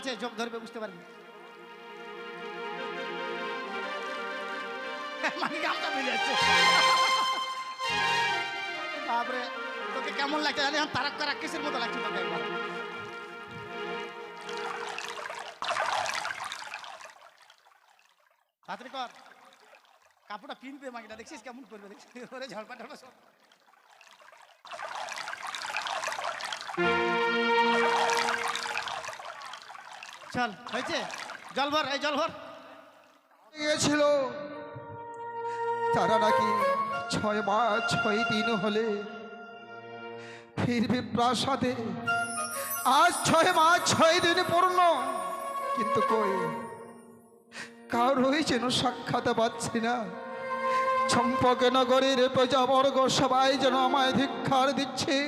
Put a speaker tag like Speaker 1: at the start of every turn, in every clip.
Speaker 1: কাছে যোগ ধরবে, বুঝতে পারবি? মানে বাপরে, তোকে কেমন লাগছে জানি? এখন তারাক কিসের মতো লাগছে তোকে তাড়াতাড়ি কর। কাপড়টা পিনবে মাগিটা দেখছিস কেমন করবে দেখছিস? ওরে ঝড়পা ঝড়পা সব। চল, হয়েছে? জল এই জল ভর।
Speaker 2: তারা নাকি ছয় মাস, ছয় দিন হলে ফিরবে প্রাসাদে। আজ ছয় মাস, ছয় দিন পূর্ণ। কিন্তু কই? কারোই যেন সাক্ষাৎ পাচ্ছি না। চম্পকে নগরীর প্রজাবর্গ সবাই যেন আমায় ধিক্ষার দিচ্ছে।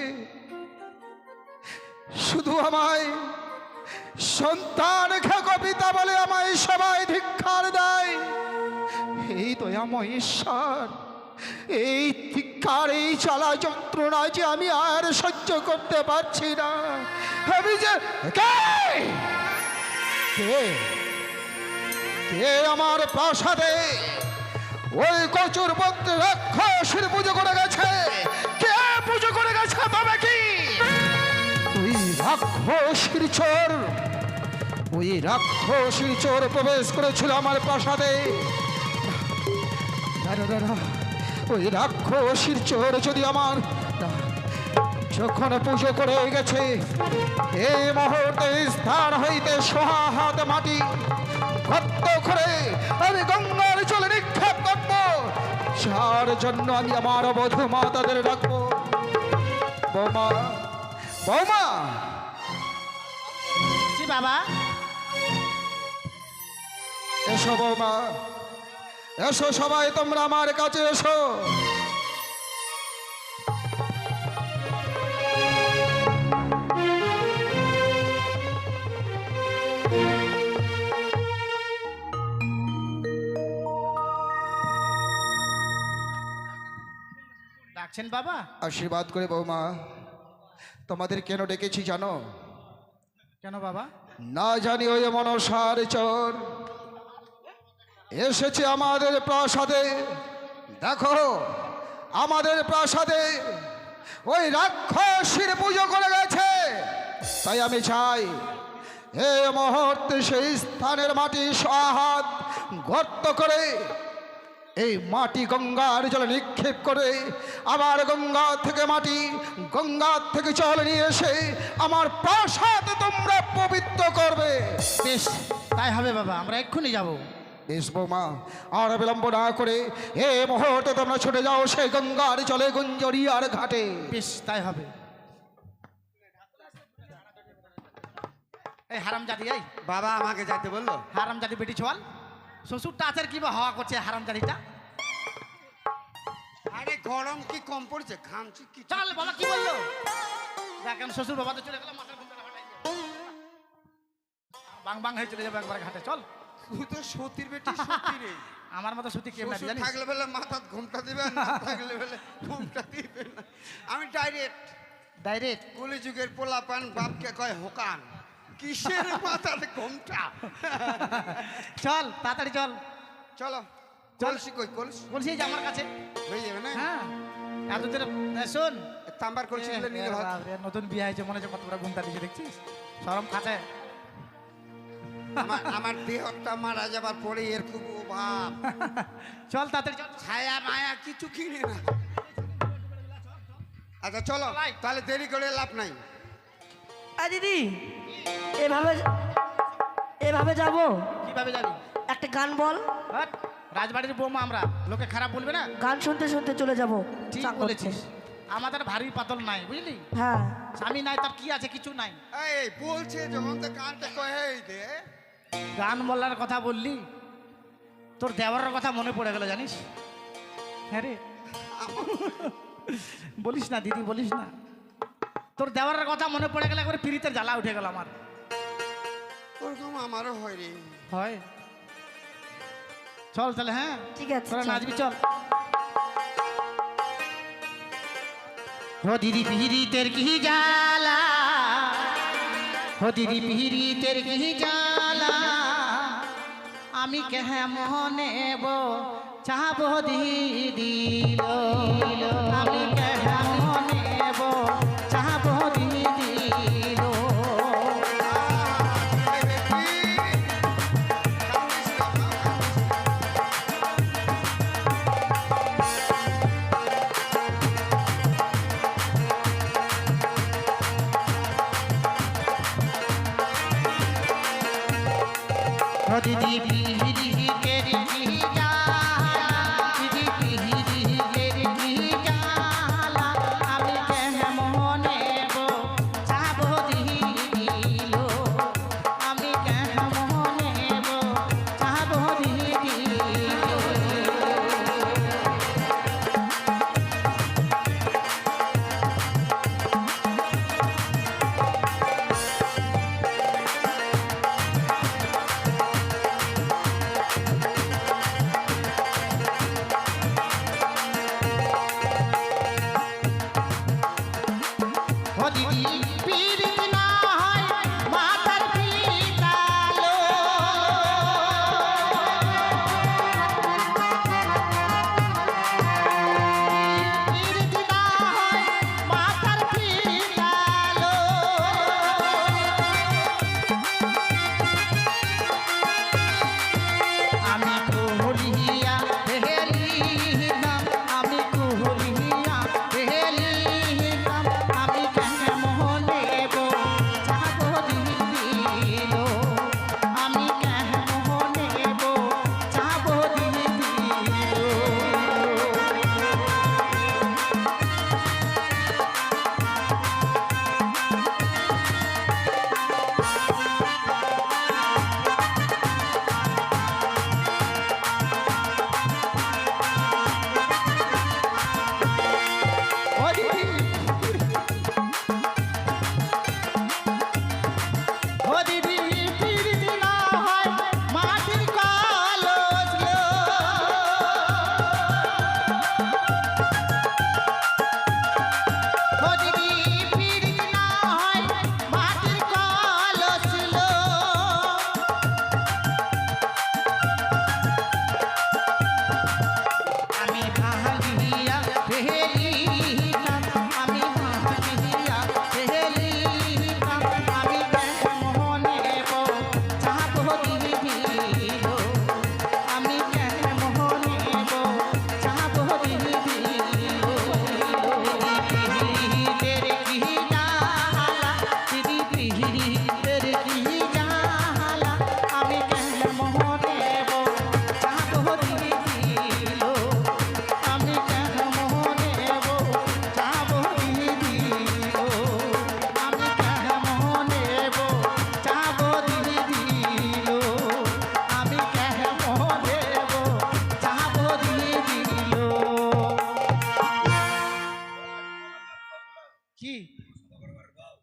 Speaker 2: শুধু আমায় সন্তান কবিতা বলে আমায় সবাই ধিক্ষার দেয়। এই দয়াময় ঈশ্বর, এই ধিক্ষার এই চালা যন্ত্রণা যে আমি আর সহ্য করতে পারছি না। আমি যে আমার প্রাসাদে ওই কচুর মধ্যে রাক্ষসের পুজো করে গেছে? রাক্ষসীর চোর। ওই রাক্ষসীর চোর প্রবেশ করেছিল আমার প্রাসাদে। দাঁড়া, দাঁড়া। ওই রাক্ষসীর চোর যদি আমার যখন পুজো করে গেছে এই মুহূর্তে স্থান হইতে সোহা হাত মাটি গর্ত করে আমি গঙ্গার জলে নিক্ষেপ করব। যার জন্য আমি আমার বধূ মাতাদের রাখব। বৌমা বৌমা!
Speaker 1: বাবা?
Speaker 2: এসো বৌমা এসো সবাই তোমরা আমার কাছে এসো।
Speaker 1: ডাকছেন বাবা?
Speaker 2: আশীর্বাদ করে বৌমা তোমাদের কেন ডেকেছি জানো?
Speaker 1: কেন বাবা?
Speaker 2: না জানি ওই মনসার চর। এসেছে আমাদের প্রাসাদে। দেখো, আমাদের প্রাসাদে ওই রাক্ষসীর পুজো করে গেছে। তাই আমি চাই এ মুহূর্তে সেই স্থানের মাটি সহাত গর্ত করে এই মাটি গঙ্গার জলে নিক্ষেপ করে আবার গঙ্গা থেকে মাটি গঙ্গা থেকে জল নিয়ে এসে আমার প্রাসাদ তোমরা পবিত্র করবে।
Speaker 1: বেশ তাই হবে বাবা আমরা এক্ষুনি যাব।
Speaker 2: বেশ বৌমা আর বিলম্ব না করে এ মুহূর্তে তোমরা ছুটে যাও সেই গঙ্গার জলে গুঞ্জরিয়ার ঘাটে।
Speaker 1: বেশ তাই হবে। এই হারাম জাদি এই।
Speaker 3: বাবা আমাকে যাইতে বলল?
Speaker 1: হারাম জাদি বেটি ছোয়াল। শ্বশুরটা কি বা হাওয়া করছে হারাম জাদিটা
Speaker 3: আরে গরম কি কম পড়ছে ঘামছি কি
Speaker 1: চল বাবা কি বলল? দেখেন শ্বশুর বাবা তো চলে গেল মাথার ঘুমটা বাং বাং হয়ে চলে যাবে একবার ঘাটে চল।
Speaker 3: তুই তো সতীর বেটি সতী রে।
Speaker 1: আমার মতো কেমন
Speaker 3: শ্বশুর
Speaker 1: জানিস?
Speaker 3: থাকলে বেলে মাথাত ঘুমটা দিবে না থাকলে বেলে ঘুমটা দিবে না। আমি ডাইরেক্ট
Speaker 1: ডাইরেক্ট
Speaker 3: কলি যুগের পোলা পান বাপকে কয় হোকান। কিসের মাথাতে ঘুমটা?
Speaker 1: চল তাড়াতাড়ি চল।
Speaker 3: চলো কলসি কই কলসি?
Speaker 1: এই যে আমার কাছে।
Speaker 3: হয়ে যাবে না?
Speaker 1: হ্যাঁ। এতদিন এ, শোন।
Speaker 3: তাম্বার কলসি নিলে ভাত
Speaker 1: বাপরে, নতুন বিয়ে হয়েছে মনে হচ্ছে কত বড় ঘুমটা দিয়েছে দেখছিস? সরম খাতে
Speaker 3: আমার দেহটা মারা যাবার পরে এর খুব অভাব।
Speaker 1: চল তাড়াতাড়ি চল।
Speaker 3: ছায়া মায়া কিছু কিনে না। আচ্ছা চলো। তাহলে দেরি করে লাভ নাই।
Speaker 4: আ দিদি এভাবে এভাবে যাব?
Speaker 1: কীভাবে যাবি?
Speaker 4: একটা গান বল।
Speaker 1: রাজবাড়ির বৌমা আমরা লোকে খারাপ বলবে না?
Speaker 4: গান শুনতে শুনতে চলে যাব।
Speaker 1: ঠিক বলেছিস। আমাদের ভারী পাতল নাই বুঝলি?
Speaker 4: হ্যাঁ।
Speaker 1: স্বামী নাই তার কি আছে? কিছু নাই।
Speaker 3: এই বলছে যখন তো কানটা কয়ে দে।
Speaker 1: গান বলার কথা বললি তোর দেওয়ারের কথা মনে পড়ে গেল জানিস? হ্যাঁ রে। বলিস না দিদি বলিস না। তোর দেওয়ারের কথা মনে পড়ে গেলে একবার পিড়িতের জ্বালা উঠে গেল আমার।
Speaker 3: ওরকম আমারও হয় রে।
Speaker 1: হয়? চল তাহলে হ্যাঁ?
Speaker 4: ঠিক আছে
Speaker 1: তোরা। নাচবি চল। ও দিদি পিড়িতের কি জ্বালা? ও দিদি পিহিরিতের কি জ্বালা? আমি কেমন নেব? চাবো দিদিল আমি কেমন নেব?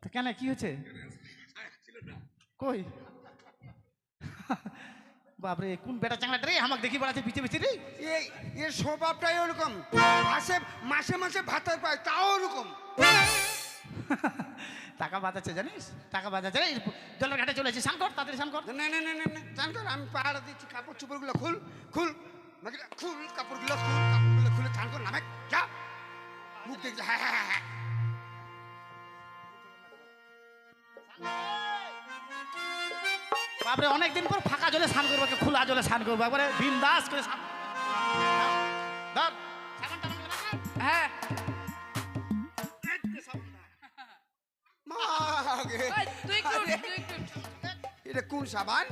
Speaker 1: কেন কি হয়েছে? কই? বাপরে কোন বেটা চাংলাটা রে? আমাকে দেখি বেড়াচ্ছে পিছে পিছে রে।
Speaker 3: এই এর স্বভাবটাই ওরকম। মাসে মাসে মাসে ভাতার পায় তাও ওরকম।
Speaker 1: টাকা বাজাচ্ছে জানিস? টাকা বাজাচ্ছে রে। জলের ঘাটে চলেছে স্নান কর তাড়াতাড়ি স্নান কর।
Speaker 3: না না না না না জান কর আমি পাহাড়া দিচ্ছি। কাপড় চোপড়গুলো খুল খুল। খুল কাপড়গুলো খুল কাপড়গুলো খুলে চান কর নামে। যা। মুখ দেখছে হ্যাঁ হ্যাঁ হ্যাঁ।
Speaker 1: বাপরে অনেকদিন পর ফাঁকা জলে স্নান করব খোলা জলে স্নান করব একবারে বিন্দাস করে স্নান ধর। হ্যাঁ।
Speaker 3: এটা কোন সাবান?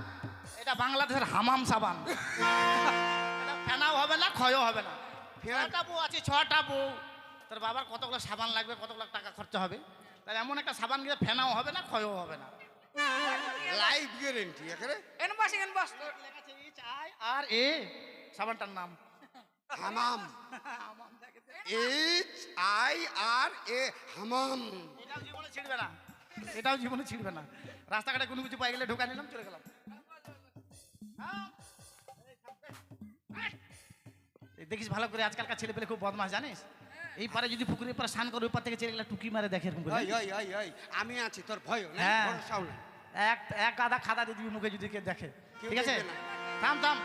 Speaker 1: এটা বাংলাদেশের হামাম সাবান। ফেনাও হবে না ক্ষয়ও হবে না। বউ আছে ছটা বউ তোর বাবার কতগুলো সাবান লাগবে কতগুলো টাকা খরচা হবে? তাই এমন একটা সাবান গিয়ে ফেনাও হবে না ক্ষয়ও হবে না।
Speaker 3: লাইফ গ্যারেন্টি এখানে
Speaker 5: এখানে বস এখানে বস।
Speaker 1: লেখা আছে এইচ আই আর এ সাবানটার নাম।
Speaker 3: Hamam. H I R A Hamam.
Speaker 1: এটাও জীবনে ছিড়বে না। এটাও জীবনে ছিড়বে না। রাস্তাঘাটে কোনো কিছু পাই গেলে ঢোকা নিলাম চলে গেলাম। দেখিস ভালো করে আজকালকার ছেলে পেলে খুব বদমাস জানিস? এই পারে যদি পুকুরের পারে স্নান করে ওই পার থেকে ছেলে গেলে টুকি মারে দেখে এরকম
Speaker 3: আমি আছি তোর ভয়
Speaker 1: হ্যাঁ। এক এক গাদা খাতা দিয়ে দিবি মুখে যদি কে দেখে।
Speaker 3: কেউ
Speaker 1: ঠিক আছে? থাম থাম।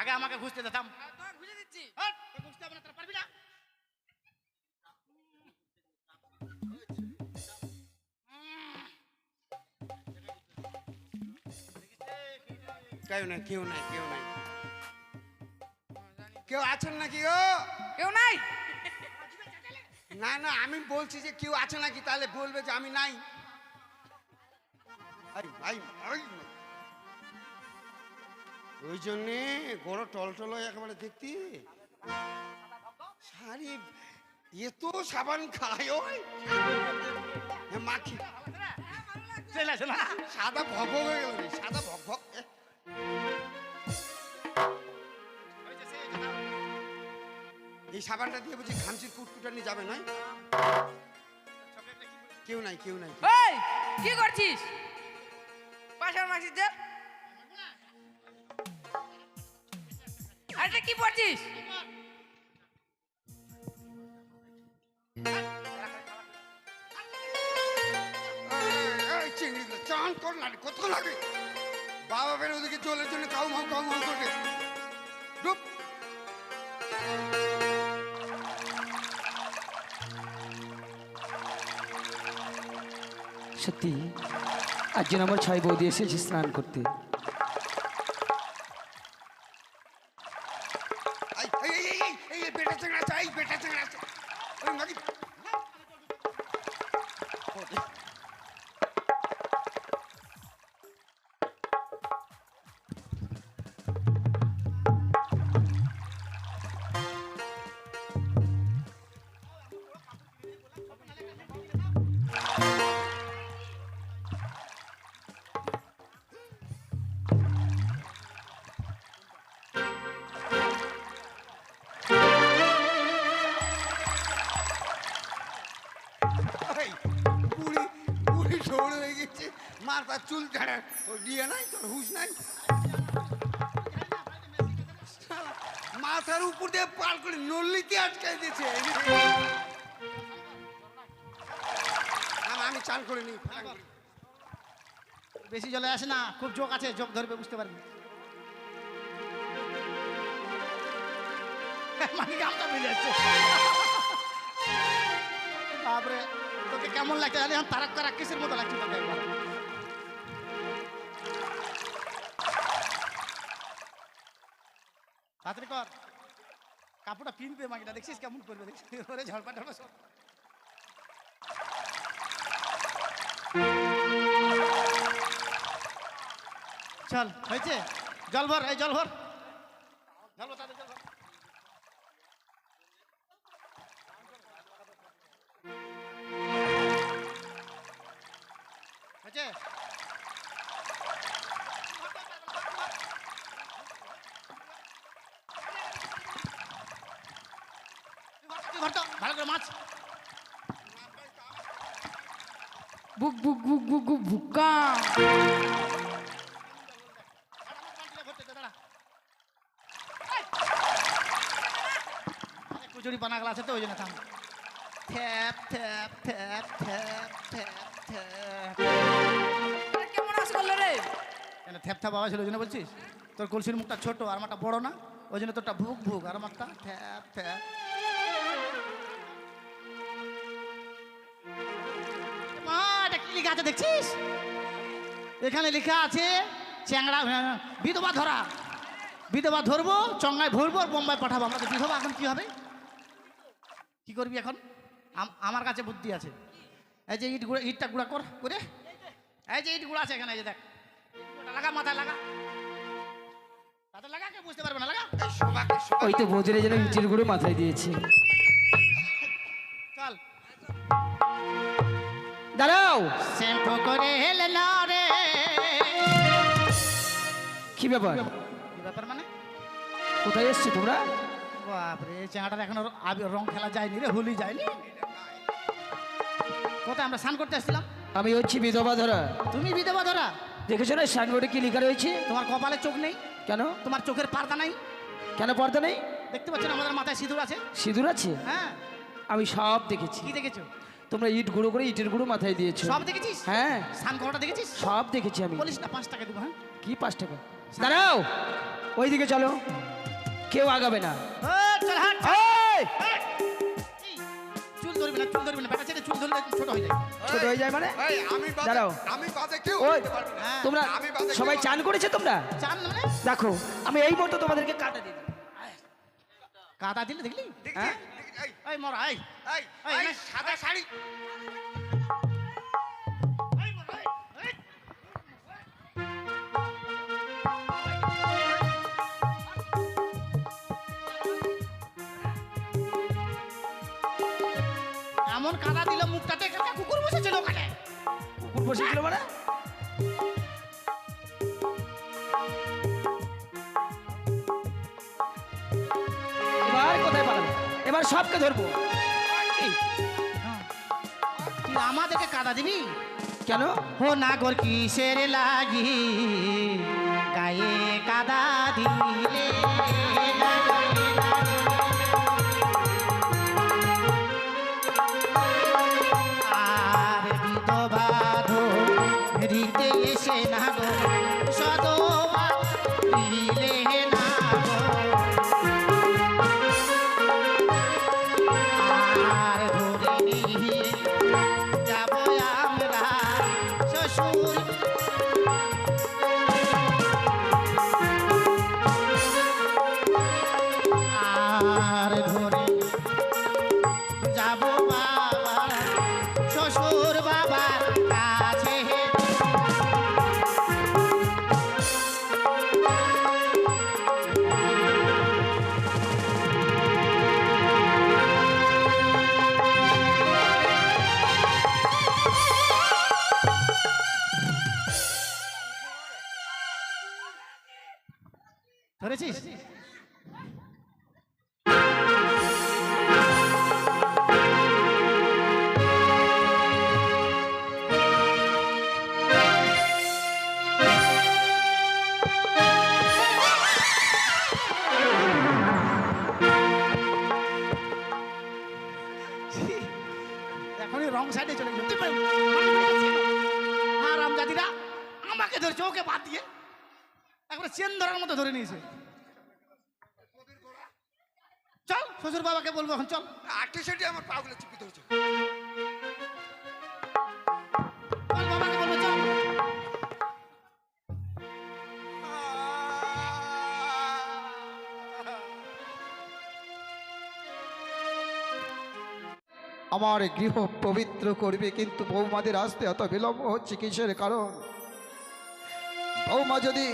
Speaker 1: আগে আমাকে খুঁজতে দে থাম।
Speaker 5: তোমাকে দিচ্ছি।
Speaker 1: হট, হবে না তোরা পারবি না?
Speaker 3: কেউ নাই কেউ নাই কেউ নাই। কেউ আছেন নাকি ও
Speaker 5: কেউ নাই?
Speaker 3: না না আমি বলছি যে কেউ আছে নাকি তাহলে বলবে যে আমি নাই। আই, আই, আই। ওই জন্যে বড় টলটল হয়ে একেবারে দেখতি। শাড়ি এত সাবান খায় ওই। এ মাখি। সাদা ভগ হয়ে গেল সাদা এ,
Speaker 1: সেই কথা।
Speaker 3: এই সাবানটা দিয়ে বুঝি ঘামচির কুটকুটানি যাবে নয়? কেউ নাই কেউ নাই
Speaker 5: কি করছিস? পাশার মাসিস যে আরে কি পড়ছিস?
Speaker 3: চিংড়িগুলো চান কর না কত লাগে? বাবা বের ওদিকে জলের জন্য কাউ মাউ কাউ মাউ করবে ডুব
Speaker 6: সত্যি? যেন আমার ছয় বৌদি এসেছে স্নান করতে।
Speaker 3: চুল দিয়ে নাই তোর হুশ নাই। মাথার উপর দিয়ে পার করে নল্লিতে আটকাই দিয়েছে। আমি চান করে নি
Speaker 1: বেশি জলে আসে না, খুব জোক আছে, জোক ধরবে, বুঝতে পারবি। তোকে কেমন লাগছে তারাক তারাক কিসের মতো লাগছে তোকে? একবার তাড়াতাড়ি কর। কাপড়টা পিনবে মাগিটা দেখছিস কেমন করবে দেখছিস ঝড়পা ঝড়পা সব চল, হয়েছে? জল ভর, এই জল ভর। জল ভর তাদের জল কুচুরি পানাগুলো আছে তো, ওই জন্য থাম। থ্যাপ থ্যাপ থ্যাপ থ্যাপ থ্যাপ থ্যাপ। থ্যাপ থ্যাপ আওয়াজ হলো, ওই জন্য বলছিস? তোর কলসির মুখটা ছোট, আর আমারটা বড় না? ওই জন্য তোরটা ভুক ভুক, আর আমারটা থ্যাপ থ্যাপ। মা লেখা আছে দেখছিস? এখানে লেখা আছে, চ্যাংড়া বিধবা ধরা। বিধবা ধরবো, চঙ্গায় ভরবো, আর বোম্বাই পাঠাবো। আমরা তো বিধবা, এখন কি হবে? করবি এখন? আমার কাছে বুদ্ধি আছে। এই যে ইট গুঁড়া ইটটা গুঁড়া কর করে। এই যে ইট গুঁড়া আছে এখানে এই যে দেখ। ওটা লাগা মাথায় লাগা। তাতে লাগা বুঝতে পারবে না লাগা?
Speaker 6: ওই তো যেন ইটের গুঁড়ো মাথায় দিয়েছে।
Speaker 1: চল।
Speaker 6: দাঁড়াও।
Speaker 1: শ্যাম্পু করে হেলে না রে।
Speaker 6: কি ব্যাপার?
Speaker 1: কি ব্যাপার মানে?
Speaker 6: কোথায় এসছো তোমরা?
Speaker 1: বাপরে চেহারাটার এখনও রং খেলা যায়নি রে হোলি যায়নি। কোথায় আমরা স্নান করতে আসছিলাম
Speaker 6: আমি হচ্ছি বিধবা ধরা।
Speaker 1: তুমি বিধবা ধরা?
Speaker 6: দেখেছ না সাইনবোর্ডে কি লেখা রয়েছে?
Speaker 1: তোমার কপালে চোখ নেই?
Speaker 6: কেন?
Speaker 1: তোমার চোখের পারদা নাই?
Speaker 6: কেন পর্দা নেই?
Speaker 1: দেখতে পাচ্ছেন আমাদের মাথায় সিঁদুর আছে?
Speaker 6: সিঁদুর আছে?
Speaker 1: হ্যাঁ।
Speaker 6: আমি সব দেখেছি।
Speaker 1: কি দেখেছ?
Speaker 6: তোমরা ইট গুঁড়ো করে ইটের গুঁড়ো মাথায় দিয়েছ।
Speaker 1: সব দেখেছিস?
Speaker 6: হ্যাঁ।
Speaker 1: স্নান করাটা দেখেছিস?
Speaker 6: সব দেখেছি আমি।
Speaker 1: বলিস না পাঁচ টাকা দেবো হ্যাঁ?
Speaker 6: কি পাঁচ টাকা? দাঁড়াও! ওইদিকে চলো। কেউ আগাবে না।
Speaker 1: এই, চল হাট
Speaker 6: এই!
Speaker 1: এই! এই, চুল ধরবি না চুল ধরবি না বেটা ছেলে চুল ধরলে ছোট হয়ে যায়।
Speaker 6: ছোট হয়ে যায় মানে?
Speaker 3: আমি
Speaker 6: দাঁড়াও।
Speaker 3: আমি বাদে কেউ
Speaker 6: ওই
Speaker 3: দিতে পারবে না।
Speaker 1: হ্যাঁ,
Speaker 6: তোমরা সবাই চান করেছে তোমরা?
Speaker 1: চান মানে?
Speaker 6: দেখো আমি এই মতো তোমাদেরকে কাটা দিই
Speaker 1: কাদা দিলে দেখলি?
Speaker 6: হ্যাঁ?
Speaker 3: এই,
Speaker 1: মরা এই,
Speaker 3: এই, সাদা শাড়ি।
Speaker 1: এমন কাদা দিল মুখটাতে এখানে কুকুর বসেছিল ওখানে।
Speaker 6: কুকুর বসেছিল মানে? এবার কোথায় পালাবে? এবার সবকে ধরবো।
Speaker 1: তুই আমাদেরকে কাদা দিবি?
Speaker 6: কেন?
Speaker 1: হো নাগর কিসের লাগি? গায়ে কাদা দিলে বলব এখন চল।
Speaker 3: আটে সেটি আমার পাগুলো চিপি ধরেছে
Speaker 1: চল বাবাকে বলব চল।
Speaker 2: আমার গৃহ পবিত্র করবে কিন্তু বৌমাদের আসতে এত বিলম্ব হচ্ছে কিসের কারণ? বৌমা যদি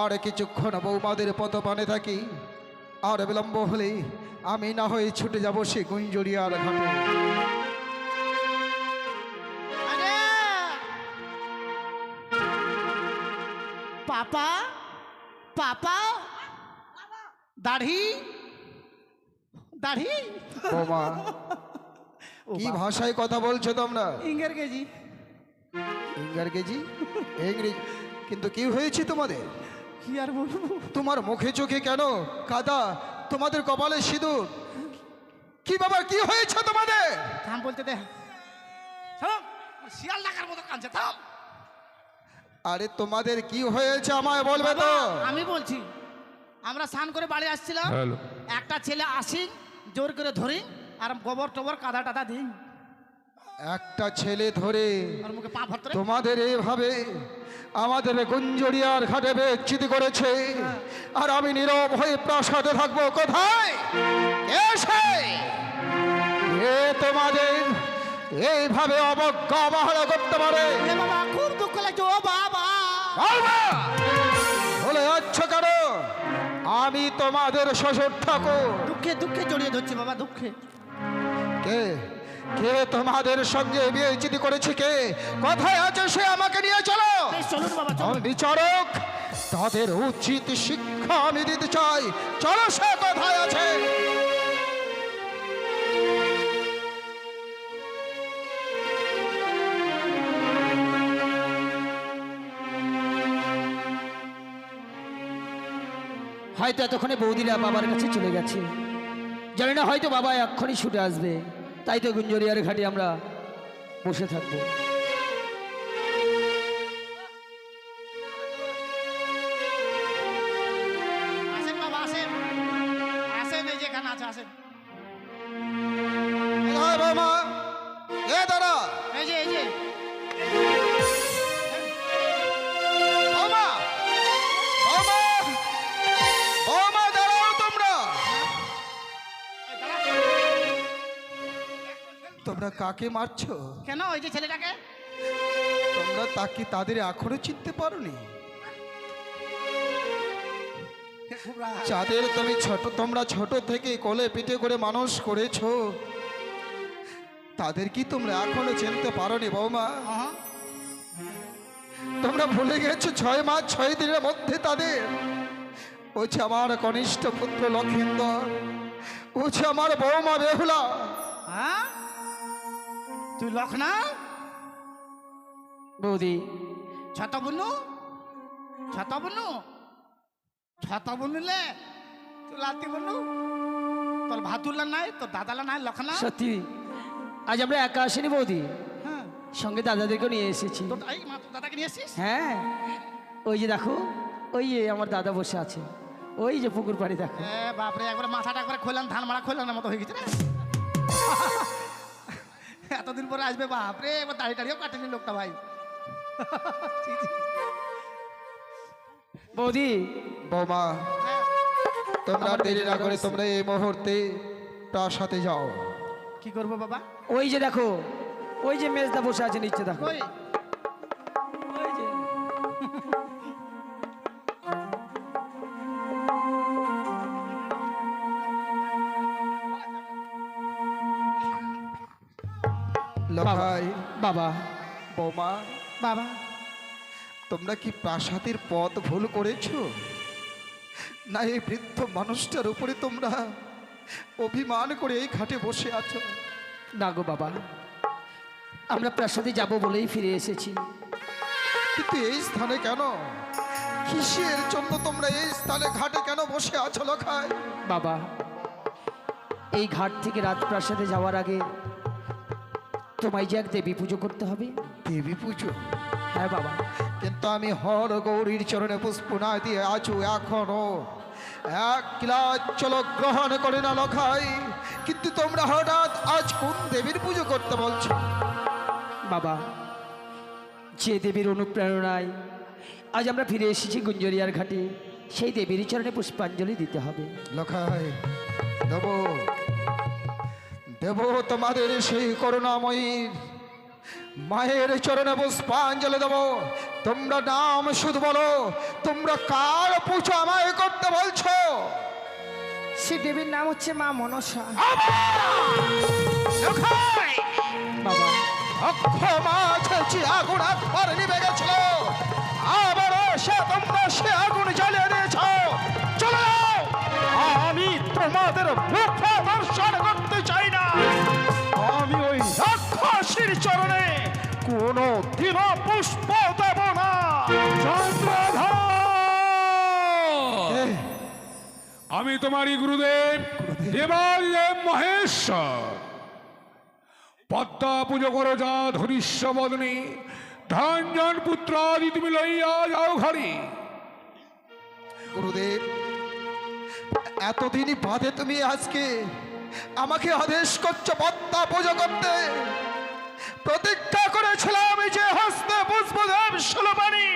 Speaker 2: আর কিছুক্ষণ বৌমাদের পদপানে থাকি আর বিলম্ব হলে আমি না হয়ে ছুটে যাব সে গুঞ্জরিয়ার ঘাটে।
Speaker 1: পাপা? পাপা? দাড়ি? দাড়ি?
Speaker 2: কি ভাষায় কথা বলছো তোমরা? ইংরার কেজি? ইংরেজি? কিন্তু কি হয়েছে তোমাদের?
Speaker 1: কি আর বলব?
Speaker 2: তোমার মুখে চোখে কেন কাদা? তোমাদের কপালে সিঁদুর? কি বাবা কি হয়েছে তোমাদের?
Speaker 1: থাম বলতে দে। থাম শিয়াল ডাকার মতো কাঁদছে থাম।
Speaker 2: আরে তোমাদের কি হয়েছে আমায় বলবে তো?
Speaker 1: আমি বলছি আমরা স্নান করে বাড়ি আসছিলাম। একটা ছেলে আসি জোর করে ধরি আর গোবর টোবর কাদা টাদা দিই
Speaker 2: একটা ছেলে ধরে তোমাদের এইভাবে আমাদের গুঞ্জরিয়ার ঘাটে বিচ্ছিত করেছে। আর আমি নীরব হয়ে প্রাসাদে থাকব কোথায়? এ তোমাদের এইভাবে অবজ্ঞা অবহেলা করতে পারে?
Speaker 1: খুব দুঃখ লাগছে। ও বাবা।
Speaker 2: বলে যাচ্ছ কেন? আমি তোমাদের শ্বশুর ঠাকুর।
Speaker 1: দুঃখে দুঃখে জড়িয়ে ধরছি বাবা দুঃখে।
Speaker 2: কে? কে তোমাদের সঙ্গে বিয়ে চিঠি করেছে কে? কথায় আছে সে আমাকে নিয়ে চলো। বিচারক তাদের উচিত শিক্ষা আমি দিতে চাই। চলো সে কথায় আছে?
Speaker 6: হয়তো এতক্ষণে বৌদিরা বাবার কাছে চলে গেছে। জানি না হয়তো বাবা এক্ষুনি ছুটে আসবে। তাই তো গুঞ্জরিয়ার ঘাটে আমরা বসে থাকব।
Speaker 2: তোমরা কাকে মারছো?
Speaker 1: কেন ওই যে ছেলেটাকে?
Speaker 2: তোমরা তাকে তাদের এখনও চিনতে পারোনি। যাদের তুমি ছোট তোমরা ছোট থেকে কোলে পিঠে করে মানুষ করেছ তাদের কি তোমরা এখনও চিনতে পারোনি বৌমা। তোমরা ভুলে গেছো ছয় মাস ছয় দিনের মধ্যে তাদের। ও যে আমার কনিষ্ঠ পুত্র লক্ষিন্দর ও যে আমার বৌমা বেহুলা।
Speaker 1: হ্যাঁ? তুই লখনা?
Speaker 6: বৌদি।
Speaker 1: ছত বুনু? ছত বুনু? ছত বুনুলে তুই লাতি বুনু? তোর ভাতুল্লা নাই তোর দাদালা নাই লখনা?
Speaker 6: সত্যি। আজ আমরা একা আসিনি বৌদি।
Speaker 1: হ্যাঁ।
Speaker 6: সঙ্গে দাদাদেরকেও নিয়ে এসেছি।
Speaker 1: দাদাকে নিয়ে এসছিস?
Speaker 6: হ্যাঁ। ওই যে দেখো ওই যে আমার দাদা বসে আছে। ওই যে পুকুর পাড়ি দেখো।
Speaker 1: বাপরে একবার মাথাটা একবার খোলাম ধান মারা খোলাম মতো হয়ে গেছে এতদিন পরে আসবে বাপরে এবার দাঁড়িয়ে দাঁড়িয়েও কাটেনি লোকটা ভাই।
Speaker 6: বৌদি।
Speaker 2: বৌমা
Speaker 1: হ্যাঁ,
Speaker 2: তোমরা দেরি না করে তোমরা এই মুহূর্তে তার সাথে যাও।
Speaker 1: কি করব বাবা?
Speaker 6: ওই যে দেখো ওই যে মেজদা বসে আছে নিচে দেখো।
Speaker 2: লখাই
Speaker 6: বাবা
Speaker 2: বৌমা
Speaker 1: বাবা।
Speaker 2: তোমরা কি প্রাসাদের পথ ভুল করেছ? না এই বৃদ্ধ মানুষটার উপরে তোমরা অভিমান করে এই ঘাটে বসে আছো?
Speaker 6: না গো বাবা আমরা প্রাসাদে যাব বলেই ফিরে এসেছি।
Speaker 2: কিন্তু এই স্থানে কেন? কিসের জন্য তোমরা এই স্থানে ঘাটে কেন বসে আছো লখাই
Speaker 6: বাবা এই ঘাট থেকে রাজপ্রাসাদে যাওয়ার আগে তোমায় যে এক দেবী পুজো করতে হবে।
Speaker 2: দেবী পুজো?
Speaker 6: হ্যাঁ বাবা।
Speaker 2: কিন্তু আমি হর গৌরীর চরণে পুষ্প না দিয়ে আছো এখনও। এক কিলাচল গ্রহণ করে না লখাই। কিন্তু তোমরা হঠাৎ আজ কোন দেবীর পুজো করতে বলছো?
Speaker 6: বাবা যে দেবীর অনুপ্রেরণায় আজ আমরা ফিরে এসেছি গুঞ্জরিয়ার ঘাটে সেই দেবীর চরণে পুষ্পাঞ্জলি দিতে হবে।
Speaker 2: লখাই দেব। দেব তোমাদের সেই করুণাময়ী। মায়ের চরণে পুষ্পাঞ্জলি দেব। তোমরা নাম শুধু বলো। তোমরা কার পুজো আমায় করতে বলছো?
Speaker 4: সে দেবীর নাম হচ্ছে মা মনসা।
Speaker 2: আগুন গেছিল। আবারও সে তোমরা সে আগুন জ্বালিয়ে দিয়েছ। চলে আমি তোমাদের মুখ কোনো দিন পুষ্প দেব না
Speaker 7: আমি তোমারই গুরুদেব দেবাদেব মহেশ্বর। পদ্মা পুজো করো যা ধরিষ্য বদনে ধনজন পুত্র আদি তুমি লইয়া যাও ঘরে।
Speaker 2: গুরুদেব এতদিনই বাদে তুমি আজকে আমাকে আদেশ করছ পদ্মা পুজো করতে। প্রতিজ্ঞা করেছিলাম যে হস্তে পুষ্পদেব সুলবানি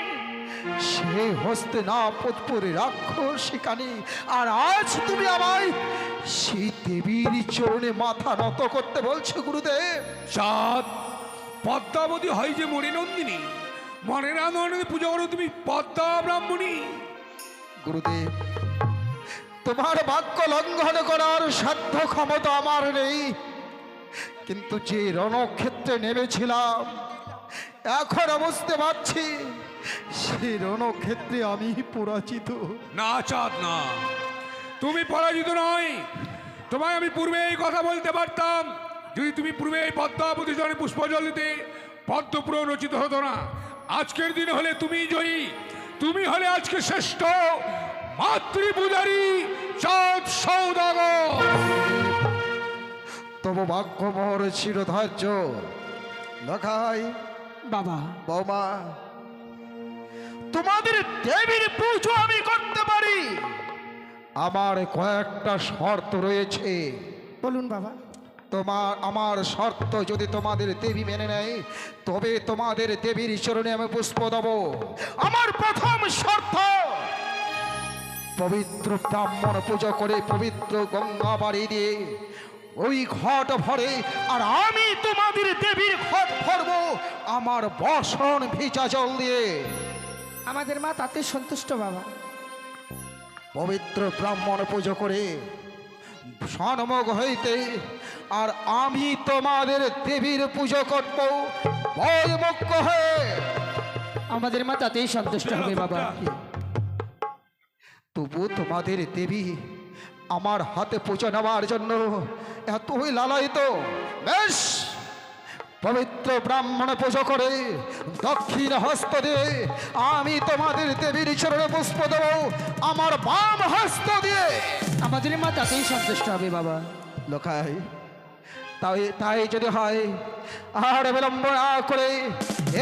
Speaker 2: সে হস্তে না পুষ্পরে রাক্ষসিকানি আর আজ তুমি আমায় সেই দেবীর চরণে মাথা নত করতে বলছো গুরুদেব?
Speaker 7: চাঁদ পদ্মাবতী হয় যে মনে নন্দিনী মনে না পুজো করো তুমি পদ্মা ব্রাহ্মণী
Speaker 2: গুরুদেব তোমার বাক্য লঙ্ঘন করার সাধ্য ক্ষমতা আমার নেই। কিন্তু যে রণক্ষেত্রে নেমেছিলাম, এখন বুঝতে পারছি সেই রণক্ষেত্রে আমি পরাজিত।
Speaker 7: না চাঁদ না। তুমি পরাজিত নয়। তোমায় আমি পূর্বে এই কথা বলতে পারতাম, যদি তুমি পূর্বে এই পদ্মাবতী জনে পুষ্পজল দিতে পদ্মপুর রচিত হতো না। আজকের দিন হলে তুমি জয়ী। তুমি হলে আজকে শ্রেষ্ঠ। মাতৃ পূজারী চাঁদ সৌদাগর।
Speaker 2: তবু বাক্য মোর চিরধার্য। দেখাই
Speaker 6: বাবা।
Speaker 2: বৌমা তোমাদের দেবীর পুজো আমি করতে পারি। আমার কয়েকটা শর্ত রয়েছে।
Speaker 4: বলুন বাবা।
Speaker 2: তোমার আমার শর্ত যদি তোমাদের দেবী মেনে নেয় তবে তোমাদের দেবীর চরণে আমি পুষ্প দেব। আমার প্রথম শর্ত পবিত্র ব্রাহ্মণ পুজো করে পবিত্র গঙ্গা বাড়ি দিয়ে ওই ঘট ভরে আর আমি তোমাদের দেবীর ঘট ভরব আমার বসন ভিজা জল দিয়ে।
Speaker 4: আমাদের মা তাতে সন্তুষ্ট বাবা।
Speaker 2: পবিত্র ব্রাহ্মণ পুজো করে সন্মুখ হইতে আর আমি তোমাদের দেবীর পুজো করব। ভয়মুক্ত হয়ে।
Speaker 6: আমাদের মা তাতেই সন্তুষ্ট হবে বাবা।
Speaker 2: তবু তোমাদের দেবী আমার হাতে পুজো নেওয়ার জন্য এতই লালায়িত। বেশ পবিত্র ব্রাহ্মণ পুজো করে দক্ষিণ হস্ত দিয়ে আমি তোমাদের দেবীর চরণে পুষ্প দেব আমার বাম হস্ত দিয়ে।
Speaker 6: আমাদের মা তাতেই সন্তুষ্ট হবে বাবা।
Speaker 2: লোকাই তাই তাই যদি হয় আর বিলম্ব না করে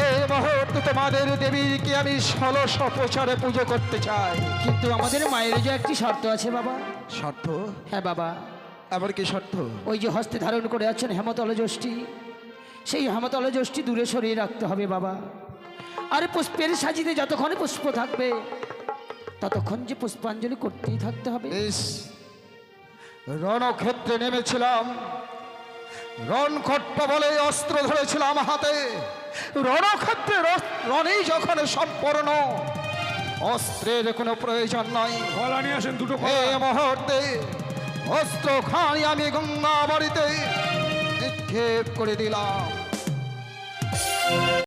Speaker 2: এই মুহূর্তে তোমাদের দেবীকে আমি ষোলশ প্রচারে পুজো করতে চাই।
Speaker 6: কিন্তু আমাদের মায়ের যে একটি শর্ত আছে বাবা।
Speaker 2: শর্ত?
Speaker 6: হ্যাঁ বাবা।
Speaker 2: আবার কি শর্ত?
Speaker 6: ওই যে হস্তে ধারণ করে আছেন হেমতল যষ্টি সেই হেমতল যষ্টি দূরে সরিয়ে রাখতে হবে বাবা। আর পুষ্পের সাজিতে যতক্ষণ পুষ্প থাকবে ততক্ষণ যে পুষ্পাঞ্জলি করতেই থাকতে হবে।
Speaker 2: রণক্ষেত্রে নেমেছিলাম। রণখট্ট বলে অস্ত্র ধরেছিলাম হাতে। রণক্ষেত্রে রণেই যখন সম্পূর্ণ অস্ত্রের কোনো প্রয়োজন নাই।
Speaker 7: গলা নিয়ে আসেন দুটো
Speaker 2: এই মুহূর্তে অস্ত্র খানি আমি গঙ্গা বাড়িতে নিক্ষেপ করে দিলাম।